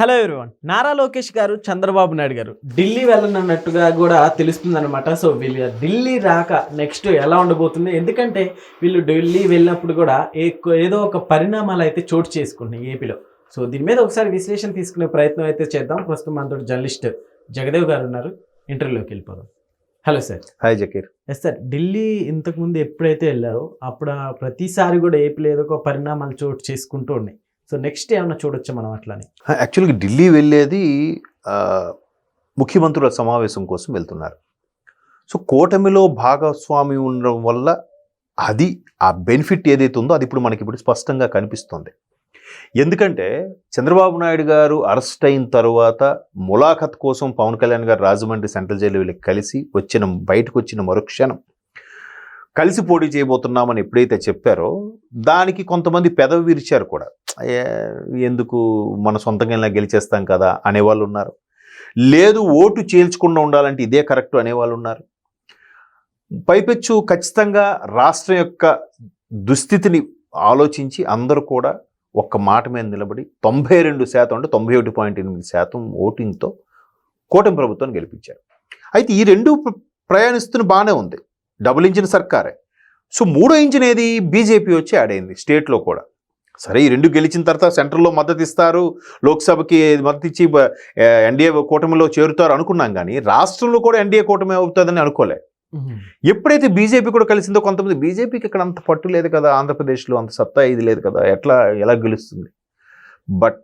Hello everyone Nara Lokesh గారు చంద్రబాబు నాయుడు గారు ఢిల్లీ వెళ్ళనున్నట్టుగా కూడా తెలుస్తుంది అనమాట సో వీళ్ళు ఢిల్లీ రాక నెక్స్ట్ ఎలా ఉండబోతుంది? ఎందుకంటే వీళ్ళు ఢిల్లీ వెళ్ళినప్పుడు కూడా ఏదో ఒక పరిణామాలు అయితే చోటు చేసుకుంటున్నాయి ఏపీలో. సో దీని మీద ఒకసారి విశ్లేషణ తీసుకునే ప్రయత్నం అయితే చేద్దాం. ప్రస్తుతం మనతో జర్నలిస్ట్ జగదేవ్ గారు ఉన్నారు. ఇంటర్వ్యూలోకి వెళ్ళిపోదాం. Hello sir. Hi Zakir. Yes sir Delhi ఇంతకుముందు ఎప్పుడైతే వెళ్ళారో అప్పుడు ప్రతిసారి కూడా ఏపీలో ఏదో ఒక పరిణామాలు చోటు చేసుకుంటూ ఉన్నాయి. సో నెక్స్ట్ ఏమన్నా చూడొచ్చు మనం అట్లానే? యాక్చువల్గా ఢిల్లీ వెళ్ళేది ముఖ్యమంత్రుల సమావేశం కోసం వెళ్తున్నారు. సో కూటమిలో భాగస్వామి ఉండడం వల్ల అది ఆ బెనిఫిట్ ఏదైతే ఉందో అది ఇప్పుడు మనకి ఇప్పుడు స్పష్టంగా కనిపిస్తుంది. ఎందుకంటే చంద్రబాబు నాయుడు గారు అరెస్ట్ అయిన తర్వాత ములాఖత్ కోసం పవన్ కళ్యాణ్ గారు రాజమండ్రి సెంట్రల్ జైలు వీళ్ళకి కలిసి వచ్చిన బయటకు వచ్చిన మరుక్షణం కలిసి పోటీ చేయబోతున్నామని ఎప్పుడైతే చెప్పారో దానికి కొంతమంది పెదవి విరిచారు కూడా. ఎందుకు మన సొంతంగా ఇలా గెలిచేస్తాం కదా అనేవాళ్ళు ఉన్నారు. లేదు ఓటు చీల్చకుండా ఉండాలంటే ఇదే కరెక్ట్ అనేవాళ్ళు ఉన్నారు. పైపెచ్చు ఖచ్చితంగా రాష్ట్రం యొక్క దుస్థితిని ఆలోచించి అందరూ కూడా ఒక్క మాట మీద నిలబడి తొంభై రెండు శాతం అంటే తొంభై ఒకటి పాయింట్ ఎనిమిది శాతం ఓటింగ్తో కూటమి ప్రభుత్వాన్ని గెలిపించారు. అయితే ఈ రెండు ప్రయాణిస్తున్న బాగానే ఉంది. డబుల్ ఇంజిన్ సర్కారే. సో మూడో ఇంజిన్ ఏది? బీజేపీ వచ్చి యాడ్ అయింది స్టేట్లో కూడా. సరే ఈ రెండు గెలిచిన తర్వాత సెంట్రల్లో మద్దతు ఇస్తారు లోక్సభకి మద్దతు ఇచ్చి ఎన్డీఏ కూటమిలో చేరుతారు అనుకున్నాం కానీ రాష్ట్రంలో కూడా ఎన్డీఏ కూటమి అవుతుందని అనుకోలే. ఎప్పుడైతే బీజేపీ కూడా కలిసిందో కొంతమంది బీజేపీకి ఇక్కడ అంత పట్టు లేదు కదా ఆంధ్రప్రదేశ్లో అంత సత్తా ఇది లేదు కదా ఎట్లా ఎలా గెలుస్తుంది? బట్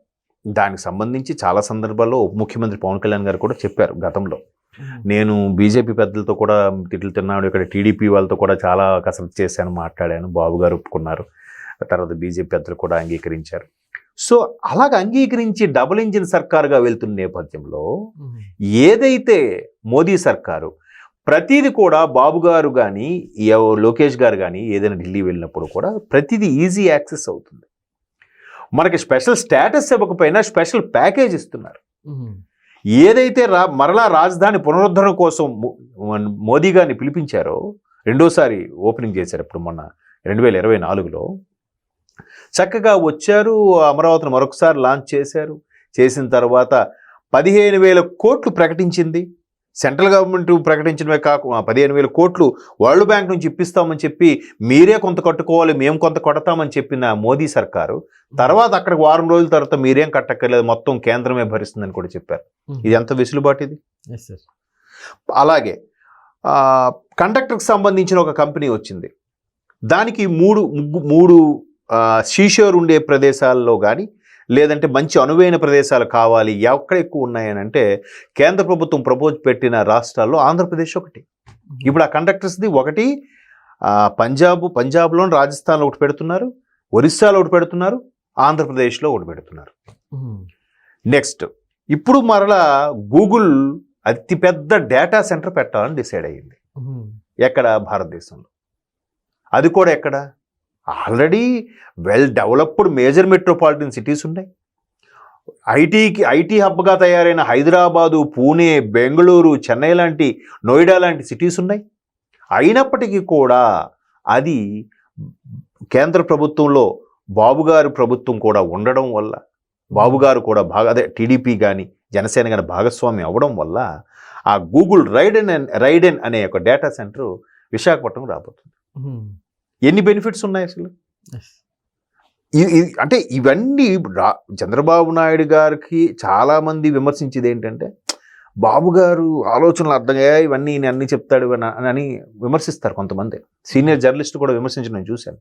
దానికి సంబంధించి చాలా సందర్భాల్లో ఉప ముఖ్యమంత్రి పవన్ కళ్యాణ్ గారు కూడా చెప్పారు గతంలో. నేను బీజేపీ పెద్దలతో కూడా తిట్లు తిన్నాడు ఇక్కడ టీడీపీ వాళ్ళతో కూడా చాలా కసరత్తు చేశాను మాట్లాడాను బాబు గారు ఒప్పుకున్నారు. తర్వాత బీజేపీ పెద్దలు కూడా అంగీకరించారు. సో అలాగ అంగీకరించి డబుల్ ఇంజిన్ సర్కారుగా వెళ్తున్న నేపథ్యంలో ఏదైతే మోదీ సర్కారు ప్రతిది కూడా బాబు గారు కానీ లోకేష్ గారు కానీ ఏదైనా ఢిల్లీ వెళ్ళినప్పుడు కూడా ప్రతిదీ ఈజీ యాక్సెస్ అవుతుంది. మనకి స్పెషల్ స్టేటస్ ఇవ్వకపోయినా స్పెషల్ ప్యాకేజ్ ఇస్తున్నారు. ఏదైతే రా మరలా రాజధాని పునరుద్ధరణ కోసం మోదీ గారిని పిలిపించారో రెండోసారి ఓపెనింగ్ చేశారు ఇప్పుడు మొన్న రెండు వేల ఇరవై నాలుగులో చక్కగా వచ్చారు. అమరావతిని మరొకసారి లాంచ్ చేశారు. చేసిన తర్వాత పదిహేను వేల కోట్లు ప్రకటించింది. సెంట్రల్ గవర్నమెంట్ ప్రకటించడమే కాకుండా పదిహేను వేల కోట్లు వరల్డ్ బ్యాంక్ నుంచి ఇప్పిస్తామని చెప్పి మీరే కొంత కట్టుకోవాలి మేము కొంత కొడతామని చెప్పిన మోదీ సర్కారు తర్వాత అక్కడికి వారం రోజుల తర్వాత మీరేం కట్టక్కర్లేదు మొత్తం కేంద్రమే భరిస్తుందని కూడా చెప్పారు. ఇది ఎంత వెసులుబాటు ఇది? అలాగే కండక్టర్కి సంబంధించిన ఒక కంపెనీ వచ్చింది. దానికి మూడు ముగ్గు మూడు ఆ, షీషోర్ ఉండే ప్రదేశాల్లో కానీ లేదంటే మంచి అనువైన ప్రదేశాలు కావాలి ఎక్కడ ఎక్కువ ఉన్నాయని అంటే కేంద్ర ప్రభుత్వం ప్రపోజ్ పెట్టిన రాష్ట్రాల్లో ఆంధ్రప్రదేశ్ ఒకటి. ఇప్పుడు ఆ కండక్టర్స్ది ఒకటి పంజాబ్ పంజాబ్లో రాజస్థాన్లో ఒకటి పెడుతున్నారు ఒరిస్సాలో ఒకటి పెడుతున్నారు ఆంధ్రప్రదేశ్లో ఒకటి పెడుతున్నారు. నెక్స్ట్ ఇప్పుడు మరలా గూగుల్ అతిపెద్ద డేటా సెంటర్ పెట్టాలని డిసైడ్ అయ్యింది. ఎక్కడ? భారతదేశంలో. అది కూడా ఎక్కడ? Already well developed major metropolitan cities ఉన్నాయి. ఐటీకి ఐటీ హబ్గా తయారైన హైదరాబాదు పూణే బెంగళూరు చెన్నై లాంటి నోయిడా లాంటి సిటీస్ ఉన్నాయి. అయినప్పటికీ కూడా అది కేంద్ర ప్రభుత్వంలో బాబుగారు ప్రభుత్వం కూడా ఉండడం వల్ల బాబుగారు కూడా బాగా అదే టీడీపీ కానీ జనసేన కానీ భాగస్వామి అవ్వడం వల్ల ఆ గూగుల్ రైడెన్ అన్- రైడెన్ అనే ఒక డేటా సెంటర్ విశాఖపట్నం రాబోతుంది. ఎన్ని బెనిఫిట్స్ ఉన్నాయి అసలు? అంటే ఇవన్నీ రా చంద్రబాబు నాయుడు గారికి చాలామంది విమర్శించేది ఏంటంటే బాబు గారు ఆలోచనలు అర్థమయ్యా ఇవన్నీ ఈయన అన్ని చెప్తాడు అని- విమర్శిస్తారు కొంతమంది. సీనియర్ జర్నలిస్ట్ కూడా విమర్శించడం నేను చూశాను.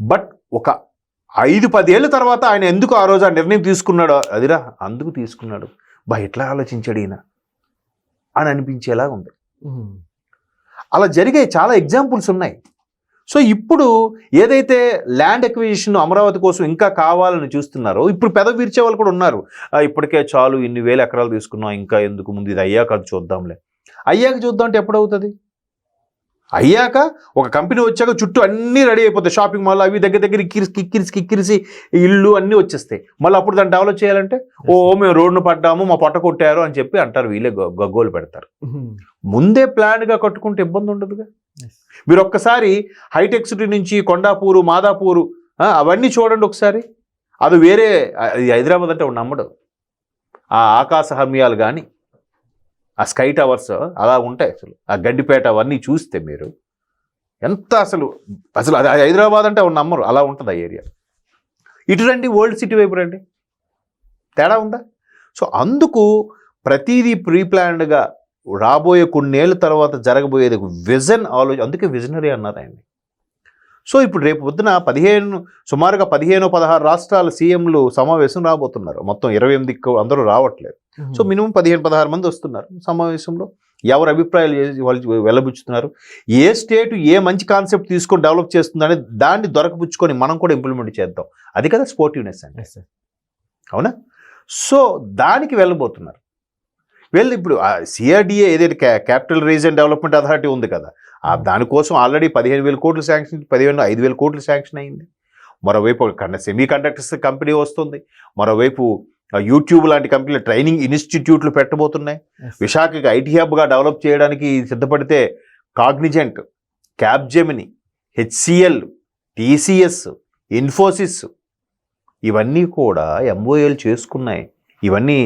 బట్ ఒక ఐదు పదేళ్ళ తర్వాత ఆయన ఎందుకు ఆ రోజు ఆ నిర్ణయం తీసుకున్నాడో అదిరా అందుకు తీసుకున్నాడు. బా ఎట్లా ఆలోచించాడు ఈయన? అని అనిపించేలాగా ఉంది. అలా జరిగే చాలా ఎగ్జాంపుల్స్ ఉన్నాయి. సో ఇప్పుడు ఏదైతే ల్యాండ్ ఎక్విజిషన్ అమరావతి కోసం ఇంకా కావాలని చూస్తున్నారో ఇప్పుడు పెద విరిచే వాళ్ళు కూడా ఉన్నారు. "ఆ, ఇప్పటికే చాలు ఇన్ని వేల ఎకరాలు తీసుకున్నాం ఇంకా ఎందుకు ముందు ఇది అయ్యాక అది చూద్దాంలే. అయ్యాక చూద్దాం అంటే ఎప్పుడవుతుంది అయ్యాక ఒక కంపెనీ వచ్చాక చుట్టూ అన్నీ రెడీ అయిపోతాయి. షాపింగ్ మాల్ అవి దగ్గర దగ్గర కిక్కిరిసి కిక్కిరిసి కిక్కిరిసి ఇల్లు అన్నీ వచ్చేస్తాయి. మళ్ళీ అప్పుడు దాన్ని డెవలప్ చేయాలంటే ఓ మేము రోడ్డును పడ్డాము మా పొట్ట కొట్టారు అని చెప్పి అంటారు. వీళ్ళే గగ్గోలు పెడతారు. ముందే ప్లాన్గా కట్టుకుంటే ఇబ్బంది ఉండదుగా? మీరు ఒక్కసారి హైటెక్ సిటీ నుంచి కొండాపూరు మాదాపూరు అవన్నీ చూడండి ఒకసారి. అది వేరే హైదరాబాద్ అంటే నమ్మడు. ఆ ఆకాశ హమ్యాలు కానీ ఆ స్కై టవర్స్ అలా ఉంటాయి అసలు. ఆ గడ్డిపేట అవన్నీ చూస్తే మీరు ఎంత అసలు అసలు అది హైదరాబాద్ అంటే ఎవరు నమ్మరు. అలా ఉంటుంది ఆ ఏరియా. ఇటు రండి ఓల్డ్ సిటీ వైపు రండి. తేడా ఉందా? సో అందుకు ప్రతిదీ ప్రీప్లాన్డ్గా రాబోయే కొన్నేళ్ళ తర్వాత జరగబోయేది విజన్ ఆలోచన అందుకే విజనరీ అన్నారు ఆయన్ని సో ఇప్పుడు రేపు పొద్దున పదిహేను సుమారుగా పదిహేను పదహారు రాష్ట్రాల సీఎంలు సమావేశం రాబోతున్నారు. మొత్తం ఇరవై ఎనిమిది అందరూ రావట్లేదు. సో మినిమం పదిహేను పదహారు మంది వస్తున్నారు సమావేశంలో. ఎవరు అభిప్రాయాలు వాళ్ళు వెల్లబుచ్చుతున్నారు? ఏ స్టేట్ ఏ మంచి కాన్సెప్ట్ తీసుకొని డెవలప్ చేస్తుందని దాన్ని దొరకపుచ్చుకొని మనం కూడా ఇంప్లిమెంట్ చేద్దాం. అది కదా స్పోర్టివ్నెస్ సార్ అవునా? సో దానికి వెళ్ళబోతున్నారు. వెళ్ళి ఇప్పుడు సిఆర్డిఏ ఏదైతే క్యా క్యాపిటల్ రీజన్ డెవలప్మెంట్ అథారిటీ ఉంది కదా ఆ దానికోసం ఆల్రెడీ పదిహేను వేల కోట్లు శాంక్షన్ పదిహేను ఐదు వేల కోట్లు శాంక్షన్ అయింది. మరోవైపు సెమీ కండక్టర్స్ కంపెనీ వస్తుంది. మరోవైపు యూట్యూబ్ లాంటి కంపెనీలు ట్రైనింగ్ ఇన్స్టిట్యూట్లు పెట్టబోతున్నాయి. విశాఖకి ఐటీ హబ్గా డెవలప్ చేయడానికి సిద్ధపడితే Cognizant Capgemini HCL TCS Infosys ఇవన్నీ కూడా ఎంఓఏలు చేసుకున్నాయి. ఇవన్నీ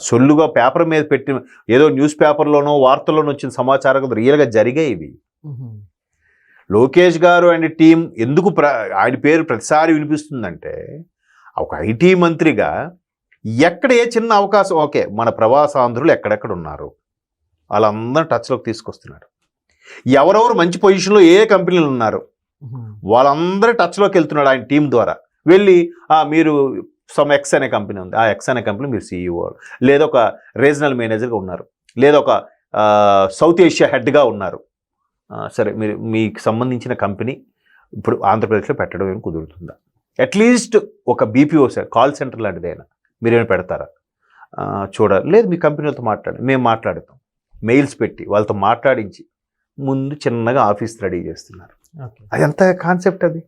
సొల్లుగా పేపర్ మీద పెట్టి ఏదో న్యూస్ పేపర్లోనో వార్తల్లోనో వచ్చిన సమాచారం కాదు, రియల్గా జరిగాయి ఇవి. లోకేష్ గారు అండ్ టీం ఎందుకు ప్ర ఆయన పేరు ప్రతిసారి వినిపిస్తుందంటే ఒక ఐటీ మంత్రిగా ఎక్కడ ఏ చిన్న అవకాశం ఓకే మన ప్రవాసాంధ్రులు ఎక్కడెక్కడ ఉన్నారు? వాళ్ళందరూ టచ్లోకి తీసుకొస్తున్నారు. ఎవరెవరు మంచి పొజిషన్లో ఏ కంపెనీలు ఉన్నారు? వాళ్ళందరూ టచ్లోకి వెళ్తున్నాడు ఆయన టీం ద్వారా. వెళ్ళి "ఆ, మీరు సమ్ ఎక్స్ అనే కంపెనీ ఉంది. ఆ ఎక్స్ అనే కంపెనీ మీరు సీఈఓ లేదా ఒక రీజనల్ మేనేజర్గా ఉన్నారు. లేదా ఒక సౌత్ ఏషియా హెడ్గా ఉన్నారు. సరే మీరు మీకు సంబంధించిన కంపెనీ ఇప్పుడు ఆంధ్రప్రదేశ్లో పెట్టడం ఏమి కుదురుతుందా? అట్లీస్ట్ ఒక బీపీఓ సార్ కాల్ సెంటర్ లాంటిదైనా మీరేమైనా పెడతారా? చూడాలి. లేదు మీ కంపెనీలతో మాట్లాడి మేము మాట్లాడతాం. మెయిల్స్ పెట్టి వాళ్ళతో మాట్లాడించి ముందు చిన్నగా ఆఫీస్ రెడీ చేస్తున్నారు. అది ఎంత కాన్సెప్ట్ అది.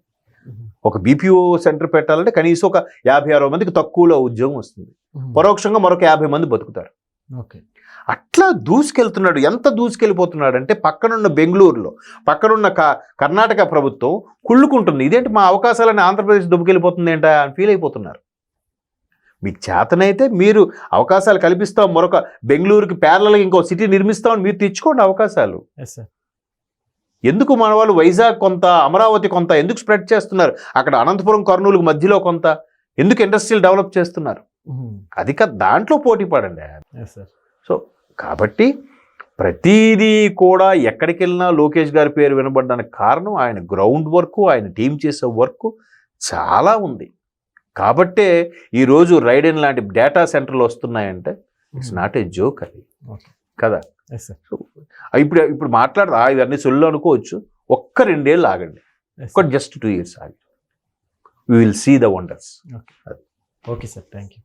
ఒక బీపీఓ సెంటర్ పెట్టాలంటే కనీసం ఒక యాభై అరవై మందికి తక్కువలో ఉద్యోగం వస్తుంది. పరోక్షంగా మరొక యాభై మంది బతుకుతారు. ఓకే. అట్లా దూసుకెళ్తున్నాడు. ఎంత దూసుకెళ్ళిపోతున్నాడు అంటే పక్కనున్న బెంగళూరులో పక్కనున్న క- కర్ణాటక ప్రభుత్వం కుళ్ళుకుంటుంది. ఇదేంటి మా అవకాశాలని ఆంధ్రప్రదేశ్ దుబ్బుకెళ్ళిపోతుంది ఏంటా అని ఫీల్ అయిపోతున్నారు. మీకు చేతనైతే మీరు అవకాశాలు కల్పిస్తాం. మరొక బెంగళూరుకి ప్యారలల్గా ఇంకో సిటీ నిర్మిస్తామని మీరు తెచ్చుకోండి అవకాశాలు. ఎస్ సార్ ఎందుకు మన వాళ్ళు వైజాగ్ కొంత అమరావతి కొంత ఎందుకు స్ప్రెడ్ చేస్తున్నారు? అక్కడ అనంతపురం కర్నూలుకు మధ్యలో కొంత. ఎందుకు ఇండస్ట్రియల్ డెవలప్ చేస్తున్నారు? అది కాదు దాంట్లో పోటీ పడండి. సో కాబట్టి ప్రతిదీ కూడా ఎక్కడికి వెళ్ళినా లోకేష్ గారి పేరు వినబడడానికి కారణం ఆయన గ్రౌండ్ వర్క్ ఆయన టీం చేసే వర్క్ చాలా ఉంది. కాబట్టే ఈరోజు రైడెన్ లాంటి డేటా సెంటర్లు వస్తున్నాయంటే ఇట్స్ నాట్ ఏ జోక్ అది. కదా? ఇప్పుడు ఇప్పుడు మాట్లాడదా ఇవన్నీ సొల్లు అనుకోవచ్చు. ఒక్క రెండేళ్ళు ఆగండి. ఒక్క జస్ట్ టూ ఇయర్స్ ఆగండి. We will see the wonders okay sir thank you